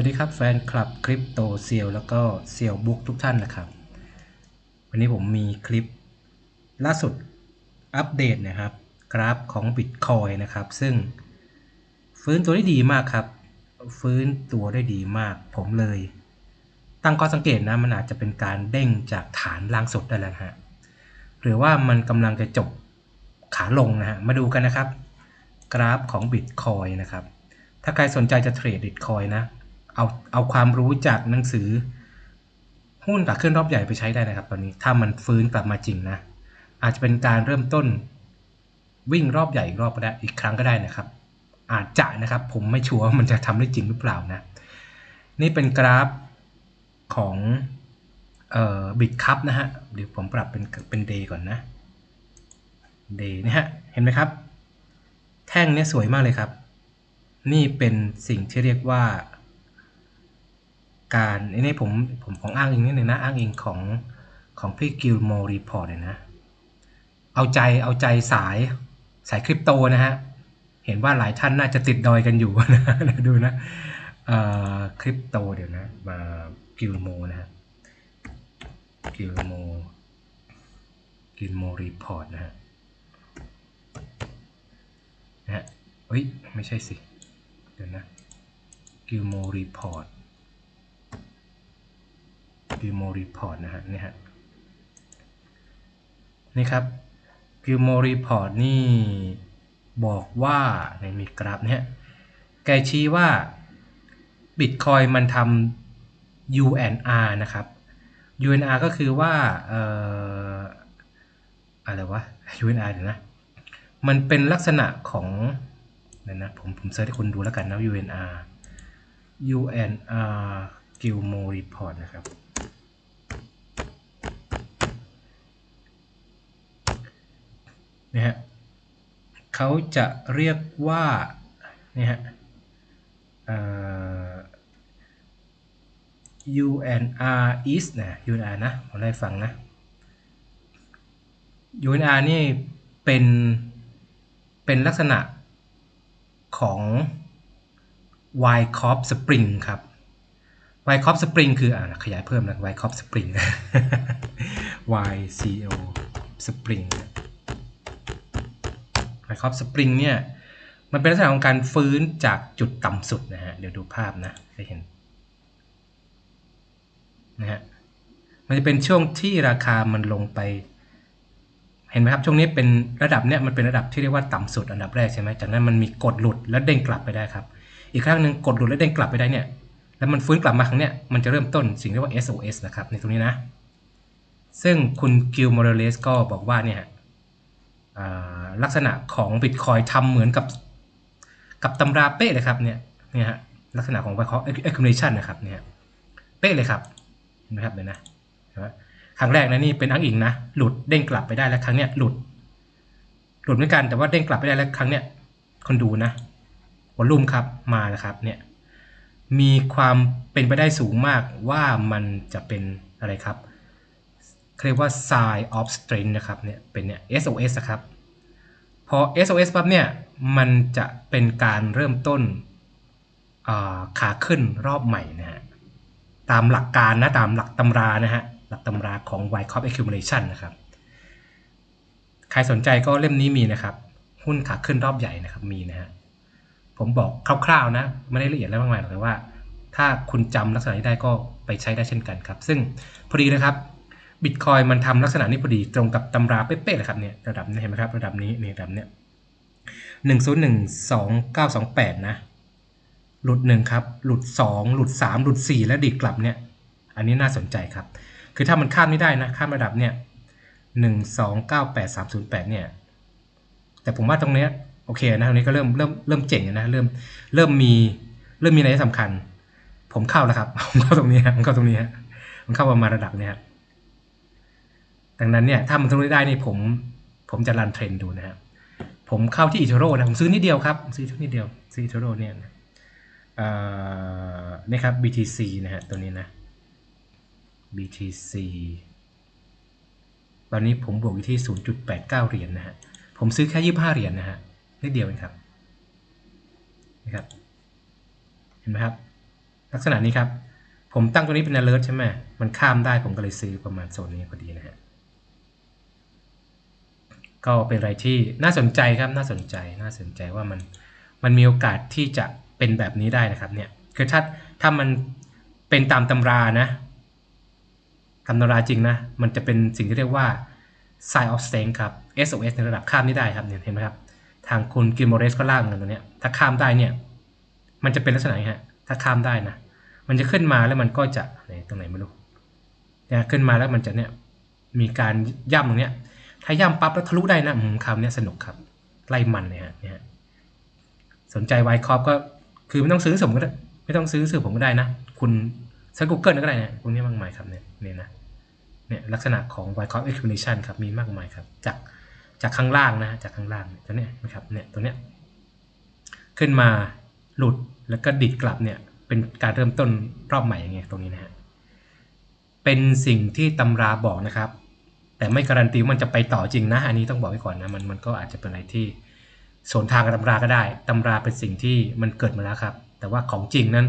วัสดีครับแฟนคลับคริปโตเซียวแล้วก็เซียวบุ๊กทุกท่านนะครับ วันนี้ผมมีคลิปล่าสุดอัปเดตนะครับ กราฟของ Bitcoin นะครับ ซึ่งฟื้นตัวได้ดีมากครับ ฟื้นตัวได้ดีมาก ผมเลย ตั้งข้อสังเกตนะมันอาจจะเป็นการเด้งจากฐานล่างสุดได้แล้วฮะหรือว่ามันกำลังจะจบขาลงนะฮะมาดูกันนะครับ กราฟของ Bitcoin นะครับ ถ้าใครสนใจจะเทรด Bitcoin นะ เอาเอาความรู้จากหนังสือ หุ้นกับขึ้นรอบใหญ่ไปใช้ได้นะครับ ตอนนี้ถ้ามันฟื้นกลับมาจริงนะ อาจจะเป็นการเริ่มต้นวิ่งรอบใหญ่อีกรอบก็ได้อีกครั้งก็ได้นะครับ อาจจะนะครับผมไม่ชัวร์ว่ามันจะทำได้จริงหรือเปล่านะ นี่เป็นกราฟของเอ่อบิตคัพนะฮะเดี๋ยวผมปรับเป็นเป็นเดย์ก่อนนะเดย์นี่ฮะเห็นไหมครับ แท่งเนี้ยสวยมากเลยครับ นี่เป็นสิ่งที่เรียกว่า การอันนี้ผมผมของอ้างอิงนิดนึงนะอ้างอิงของของพี่กิลโมรีพอร์ตเลยนะ เอาใจเอาใจสายสายคริปโตนะฮะ เห็นว่าหลายท่านน่าจะติดดอยกันอยู่นะดูนะคริปโตเดี๋ยวนะ มากิลโมนะฮะกิลโมกิลโมรีพอร์ตนะฮะนะฮะเฮ้ย ไม่ใช่สิ เดี๋ยวนะกิลโมรีพอร์ต กิลโมรีพอร์ตนะฮะนี่ฮะนี่ครับกิลโมรีพอร์ตนี่บอกว่าในมีกราฟเนี่ยแกชี้ว่า Bitcoin มันทำ UNR นะครับ UNR ก็คือว่าเอ่ออะไรวะ UNR เดี๋ยวนะ มันเป็นลักษณะของเดี๋ยวนะผมผมเซิร์ชให้คุณดูแล้วกันนะ UNR UNR Gilmore Report นะครับ นะฮะเขาจะเรียกว่านี่ฮะ UNR is นะ UNR นะผมได้ฟังนะ UNR นี่เป็นเป็นลักษณะของ y Corp Spring ครับ y Corp Spring คืออ่าขยายเพิ่มนะ y Corp Spring y c o Spring นะ ครับสปริงเนี่ยมันเป็นลักษณะของการฟื้นจากจุดต่ำสุดนะฮะเดี๋ยวดูภาพนะจะเห็นนะฮะมันจะเป็นช่วงที่ราคามันลงไป เห็นไหมครับช่วงนี้เป็นระดับเนี่ยมันเป็นระดับที่เรียกว่าต่ำสุดอันดับแรกใช่ไหมจากนั้นมันมีกดหลุดแล้วเด้งกลับไปได้ครับ อีกครั้งหนึ่งกดหลุดแล้วเด้งกลับไปได้เนี่ยแล้วมันฟื้นกลับมาครั้งเนี้ยมันจะเริ่มต้นสิ่งเรียกว่า SOS นะครับในตรงนี้นะ ซึ่งคุณกิลมอร์เลสก็บอกว่าเนี่ย ลักษณะของ Bitcoin ทำเหมือนกับกับตำราเป๊ะเลยครับเนี่ยเนี่ยฮะลักษณะของ Bitcoin accumulation นะครับเนี่ยเป๊ะเลยครับเห็นไหมครับเดี๋ยนะครั้งแรกนะนี่เป็นอ้างอิงนะหลุดเด้งกลับไปได้แล้วครั้งเนี้ยหลุด หลุดเหมือนกันแต่ว่าเด้งกลับไปได้แล้วครั้งเนี้ยคนดูนะวอลลุ่มครับมาแล้วครับเนี่ยมีความเป็นไปได้สูงมากว่ามันจะเป็นอะไรครับ เรียกว่า sign of strength นะครับเนี่ยเป็นเนี่ย SOS นะครับพอ SOS ปั๊บเนี่ยมันจะเป็นการเริ่มต้นขาขึ้นรอบใหม่นะฮะตามหลักการนะตามหลักตำรานะฮะหลักตำราของ y c o p accumulation นะครับ ใครสนใจก็เล่มนี้มีนะครับ หุ้นขาขึ้นรอบใหญ่นะครับมีนะฮะผมบอกคร่าวๆนะไม่ได้ละเอียดแล้วมากมายหรอกแต่ว่า ถ้าคุณจำลักษณะนี้ได้ก็ไปใช้ได้เช่นกันครับ ซึ่งพอดีนะครับ บิตคอยมันทำลักษณะนี้พอดีตรงกับตำราเป๊ะๆเลยครับเนี่ยระดับนี้เห็นไหมครับระดับนี้นี่ระดับเนี้ยหนึ่งศูนย์หนึ่งสองเก้าสองแปดนะ หลุดหนึ่งครับ หลุดสองหลุดสามหลุดสี่แล้วดีกลับเนี่ย อันนี้น่าสนใจครับ คือถ้ามันข้ามไม่ได้นะข้ามระดับเนี่ยหนึ่งสองเก้าแปดสามศูนย์แปดเนี่ย แต่ผมว่าตรงเนี้ยโอเคนะตรงนี้ก็เริ่มเริ่มเริ่มเจ๋งนะเริ่มเริ่มมีเริ่มมีอะไรสำคัญ ผมเข้าแล้วครับ ผมเข้าตรงนี้ผมเข้าตรงนี้ผมเข้าประมาณระดับเนี้ย ดังนั้นเนี่ยถ้ามันทะลุได้นี่ผม ผมจะรันเทรนดูนะครับผมเข้าที่อิโทโร่นะผมซื้อนิดเดียวครับซื้อชุดนิดเดียวซื้ออิโทโร่เนี่ยนี่ครับ BTC นะฮะตัวนี้นะ BTC ตอนนี้ผมบวกอยู่ที่ 0.89 เหรียญนนะฮะ ผมซื้อแค่ 25 เหรียญนนะฮะนิดเดียวเองครับนะครับ เห็นไหมครับ ลักษณะนี้ครับ ผมตั้งตัวนี้เป็น alert ใช่ไหมมันข้ามได้ผมก็เลยซื้อประมาณโซนนี้พอดีนะฮะ ก็เป็นอะไรที่น่าสนใจครับน่าสนใจน่าสนใจว่ามันมันมีโอกาสที่จะเป็นแบบนี้ได้นะครับเนี่ยคือถ้าถ้ามันเป็นตามตำรานะตำราจริงนะ มันจะเป็นสิ่งที่เรียกว่า sign of strength ครับ SOS ในระดับข้ามนี้ได้ครับเนี่ยเห็นไหมครับ ทางคุณกิมโมเรสก็ล่างเงินตัวเนี้ยถ้าข้ามได้เนี่ย มันจะเป็นลักษณะไหนฮะ ถ้าข้ามได้นะ มันจะขึ้นมาแล้วมันก็จะไหนตรงไหนไม่รู้เนี่ยขึ้นมาแล้วมันจะเนี่ยมีการย่ำตรงเนี้ย ถ้าย่ำปั๊บแล้วทะลุได้นะคำนี้สนุกครับ ไล่มันเนี่ยฮะสนใจไวคอปก็คือไม่ต้องซื้อผมก็ได้ไม่ต้องซื้อซื้อผมก็ได้นะ คุณซิร์ชกูเกิลก็ได้นะพวกนี้มากมายครับเนี่ยเนี่ยนะเนี่ยลักษณะของ y c o p explanation ครับมีมากมายครับ จากจากข้างล่างนะจากข้างล่างตัวเนี้ยนะครับเนี่ยตัวเนี้ยขึ้นมาหลุดแล้วก็ดิดกลับเนี่ยเป็นการเริ่มต้นรอบใหม่อย่างเงี้ยตรงนี้นะฮะเป็นสิ่งที่ตำราบอกนะครับ แต่ไม่การันตีว่ามันจะไปต่อจริงนะ อันนี้ต้องบอกไว้ก่อนนะมันมันก็อาจจะเป็นอะไรที่สวนทางกับตำราก็ได้ตำราเป็นสิ่งที่มันเกิดมาแล้วครับ แต่ว่าของจริงนั้น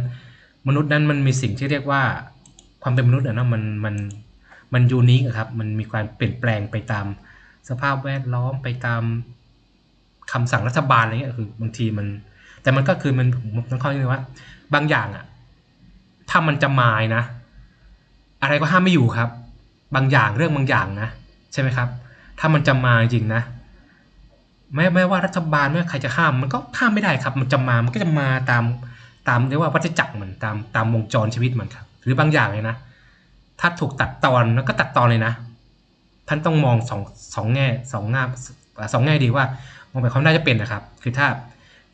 มนุษย์นั้นมันมีสิ่งที่เรียกว่าความเป็นมนุษย์นะมันมันมันยูนิคครับ มันมีการเปลี่ยนแปลงไปตามสภาพแวดล้อมไปตามคำสั่งรัฐบาลอะไรเงี้ยคือบางทีมัน แต่มันก็คือมันผมต้องเข้าใจว่า บางอย่างอะถ้ามันจะมายนะ อะไรก็ห้ามไม่อยู่ครับ บางอย่างเรื่องบางอย่างนะ ใช่ไหมครับ ถ้ามันจะมาจริงนะแม้แม้ว่ารัฐบาลไม่ว่าใครจะห้ามมันก็ห้ามไม่ได้ครับ มันจะมามันก็จะมาตามตามเรียกว่าวัฏจักรมันตามตามวงจรชีวิตมันครับ หรือบางอย่างเลยนะ ถ้าถูกตัดตอนแล้วก็ตัดตอนเลยนะ ท่านต้องมองสองสองแง่สองแง่สองแง่ดีว่ามองไปความน่าจะเป็นนะครับ คือถ้า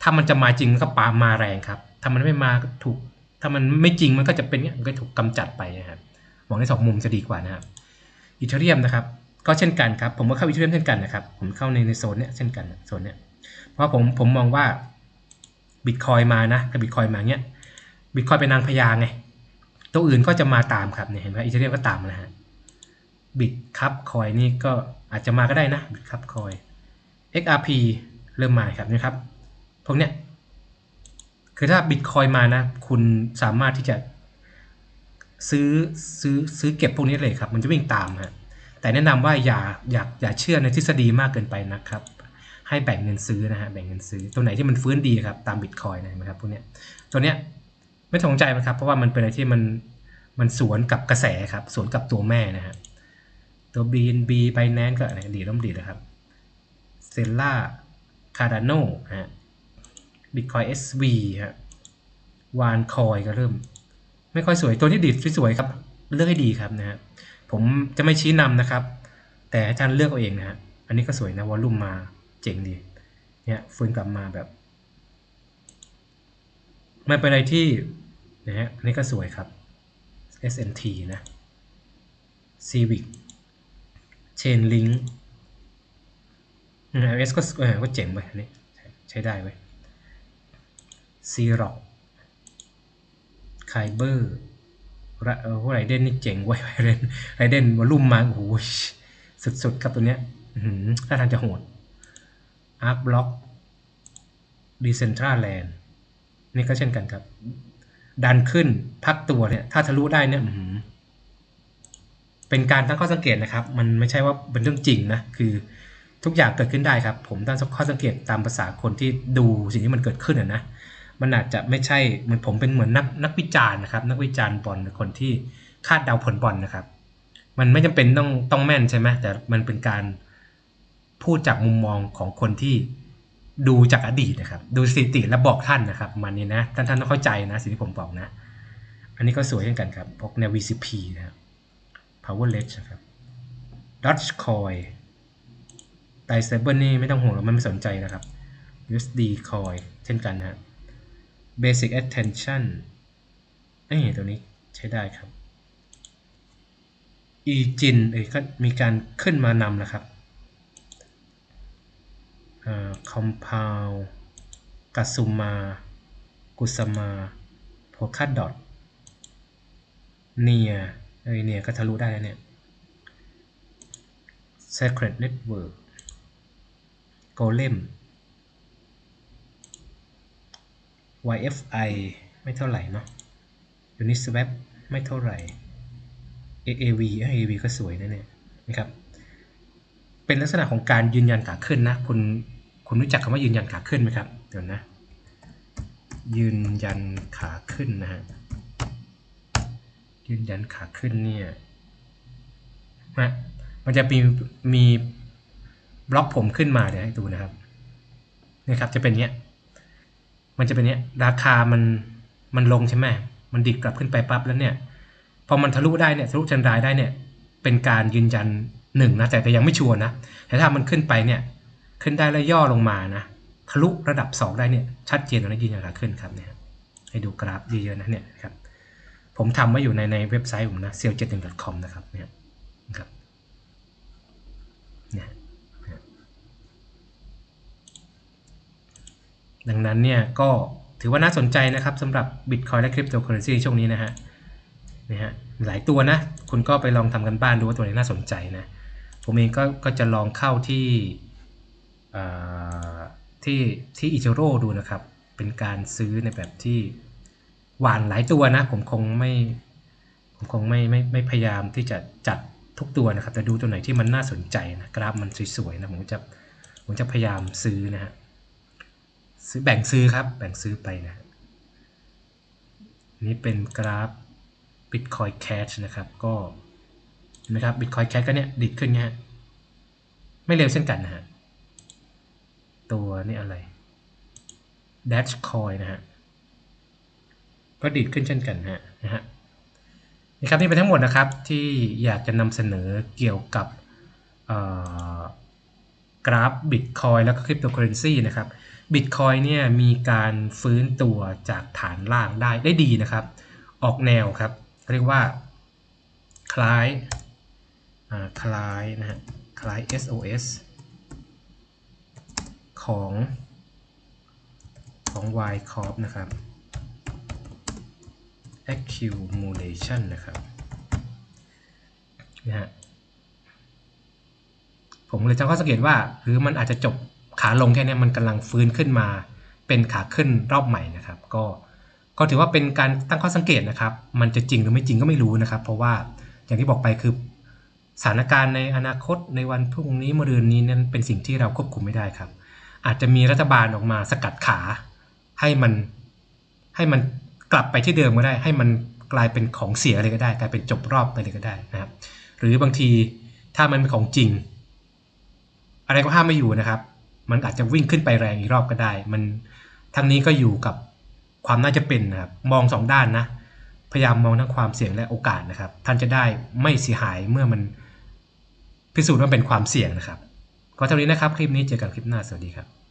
ถ้ามันจะมาจริงมันก็ปามาแรงครับ ถ้ามันไม่มาก็ถูก ถ้ามันไม่จริงมันก็จะเป็นเนี้ยมันก็ถูกกำจัดไปนะครับมองในสองมุมจะดีกว่านะครับ อีเทเรียมนะครับ ก็เช่นกันครับ ผมก็เข้าอีเทเรียมเช่นกันนะครับ ผมเข้าในในโซนเนี้ยเช่นกันโซนเนี้ย เพราะผมผมมองว่าบิตคอยมานะถ้าบิตคอยมาเนี้ยบิตคอยเป็นนางพญาไง ตัวอื่นก็จะมาตามครับเนี่ยเห็นไหมอีเทเรียมก็ตามนะฮะบิตคัพคอยนี่ก็อาจจะมาก็ได้นะบิตคัพคอย XRP เริ่มมาครับนะครับพวกเนี้ยคือถ้าบิตคอยมานะ คุณสามารถที่จะ ซื้อซื้อซื้อเก็บพวกนี้เลยครับ มันจะวิ่งตามฮะแต่แนะนำว่าอย่าอย่าอย่าเชื่อในทฤษฎีมากเกินไปนะครับ ให้แบ่งเงินซื้อนะฮะแบ่งเงินซื้อตัวไหนที่มันฟื้นดีครับตามบิตคอยนะครับพวกเนี้ยตัวเนี้ยไม่สนใจมันครับเพราะว่ามันเป็นอะไรที่มันมันสวนกับกระแสครับ สวนกับตัวแม่นะฮะตัว BNB Binance ก็ดีร่มดีนะครับเซลล่าคาร์ดานฮะบิตคอย SV ฮะวานคอยก็เริ่ม ไม่ค่อยสวยตัวที่ดีสวยๆครับ เลือกให้ดีครับนะฮะผมจะไม่ชี้นำนะครับ แต่อาจารย์เลือกเอาเองนะฮะอันนี้ก็สวยนะวอลลุ่มมาเจ๋งดีเนี่ยฟื้นกลับมาแบบมันเป็นอะไรที่นะฮะอันนี้ก็สวยครับ SNT นะ Civic Chainlink นะ S ก็เออก็เจ๋งไปอันนี้ใช้ได้ไว้ c r o c ไคเบอร์ไรเดนนี่เจ๋งไว้ไรเดนไรเดนวอลุ่มมาโอ้โหสุดๆครับตัวเนี้ยถ้าทางจะโหด Arc Block Decentraland นี่ก็เช่นกันครับ ดันขึ้นพักตัวเนี่ย ถ้าทะลุได้เนี่ยเป็นการตั้งข้อสังเกตนะครับ มันไม่ใช่ว่าเป็นเรื่องจริงนะ คือทุกอย่างเกิดขึ้นได้ครับ ผมตั้งข้อสังเกตตามภาษาคนที่ดูสิ่งที่มันเกิดขึ้นนะ มันอาจจะไม่ใช่เหมือนผมเป็นเหมือนนักนักวิจารณ์นะครับ นักวิจารณ์บอลคนที่คาดเดาผลบอลนะครับ มันไม่จำเป็นต้องต้องแม่นใช่ไหมแต่มันเป็นการพูดจากมุมมองของคนที่ดูจากอดีตนะครับ ดูสถิติแล้วบอกท่านนะครับมันนี่นะท่านท่านต้องเข้าใจนะสิ่งที่ผมบอกนะ อันนี้ก็สวยเช่นกันครับพวกแนว VCP นะครับ Power Ledge นะครับ Dodge Coin ไตเซเบิลนี่ไม่ต้องห่วงหรอกมันไม่สนใจนะครับ USD Coin เช่นกันนะ Basic Attention เอ้ยตัวนี้ใช้ได้ครับ e g i n เอ้ยก็มีการขึ้นมานำนะครับ compound กัสุมา กุสมาโพคาดอทเนียเอ้ยเนียก็ทะลุได้แล้วเนี่ย Secret Network Golem YFI ไม่เท่าไหร่เนาะ Uniswap ไม่เท่าไหร่ AAV AAV ก็สวยนะเนี่ยนะครับ เป็นลักษณะของการยืนยันขาขึ้นนะ คุณคุณรู้จักคำว่ายืนยันขาขึ้นไหมครับ เดี๋ยวนะ ยืนยันขาขึ้นนะฮะ ยืนยันขาขึ้นเนี่ยนะมันจะมีมีบล็อกผมขึ้นมาเดี๋ยวให้ดูนะครับนี่ครับจะเป็นเนี้ย มันจะเป็นเนี้ยราคามันมันลงใช่ไหมมันดิดกลับขึ้นไปปั๊บแล้วเนี่ยพอมันทะลุได้เนี่ยทะลุเทรนด์ไลน์ได้เนี่ยเป็นการยืนยันหนึ่งนะแต่แต่ยังไม่ชัวร์นะแต่ถ้ามันขึ้นไปเนี่ยขึ้นได้แล้วย่อลงมานะทะลุระดับ 2 ได้เนี่ยชัดเจนแล้วนะยืนยันขาขึ้นครับเนี่ยให้ดูกราฟเยอะๆนะเนี่ยครับผมทำไว้อยู่ในในเว็บไซต์ผมนะ s e l 7 1 com นะครับเนี่ยนะครับเนี่ยเนี่ย ดังนั้นเนี่ยก็ถือว่าน่าสนใจนะครับสำหรับ Bitcoin และ Cryptocurrency ช่วงนี้นะฮะนะฮะหลายตัวนะ คุณก็ไปลองทำกันบ้านดูว่าตัวไหนน่าสนใจนะ ผมเองก็ก็จะลองเข้าที่อ่อที่ที่อิจิโร่ดูนะครับ เป็นการซื้อในแบบที่หวานหลายตัวนะ ผมคงไม่ผมคงไม่ไม่ไม่พยายามที่จะจัดทุกตัวนะครับ แต่ดูตัวไหนที่มันน่าสนใจนะ กราฟมันสวยๆนะ ผมจะผมจะพยายามซื้อนะฮะ ซื้อแบ่งซื้อครับ แบ่งซื้อไปนะนี่เป็นกราฟ Bitcoin Cash นะครับก็เห็นไหมครับ Bitcoin Cash ก็เนี่ยดิดขึ้นเงี้ยไม่เร็วเช่นกันนะฮะตัวนี่อะไร Dash Coin นะฮะก็ดิดขึ้นเช่นกันฮะนะฮะนี่ครับนี่เป็นทั้งหมดนะครับที่อยากจะนำเสนอเกี่ยวกับกราฟ Bitcoin แล้วก็ Cryptocurrency นะครับ Bitcoin เนี่ยมีการฟื้นตัวจากฐานล่างได้ได้ดีนะครับ ออกแนวครับ เรียกว่า คล้ายคล้ายนะฮะคล้าย SOS ของของ Y Corp นะครับ accumulation นะครับนะฮะผมเลยจะข้อสังเกตว่า หรือมันอาจจะจบ ขาลงแค่นี้มันกำลังฟื้นขึ้นมา เป็นขาขึ้นรอบใหม่นะครับ ก็ก็ถือว่าเป็นการตั้งข้อสังเกตนะครับ มันจะจริงหรือไม่จริงก็ไม่รู้นะครับ เพราะว่าอย่างที่บอกไปคือสถานการณ์ในอนาคตในวันพรุ่งนี้มะรืนนี้นั้นเป็นสิ่งที่เราควบคุมไม่ได้ครับ อาจจะมีรัฐบาลออกมาสกัดขาให้มันให้มันกลับไปที่เดิมก็ได้ ให้มันกลายเป็นของเสียเลยก็ได้ กลายเป็นจบรอบไปเลยก็ได้นะครับ หรือบางทีถ้ามันเป็นของจริง อะไรก็ห้ามไม่อยู่นะครับ มันอาจจะวิ่งขึ้นไปแรงอีกรอบก็ได้ มันทั้งนี้ก็อยู่กับความน่าจะเป็นนะครับมองสองด้านนะ พยายามมองทั้งความเสี่ยงและโอกาสนะครับ ท่านจะได้ไม่เสียหายเมื่อมันพิสูจน์ว่าเป็นความเสี่ยงนะครับ ก็เท่านี้นะครับ คลิปนี้เจอกันคลิปหน้าสวัสดีครับ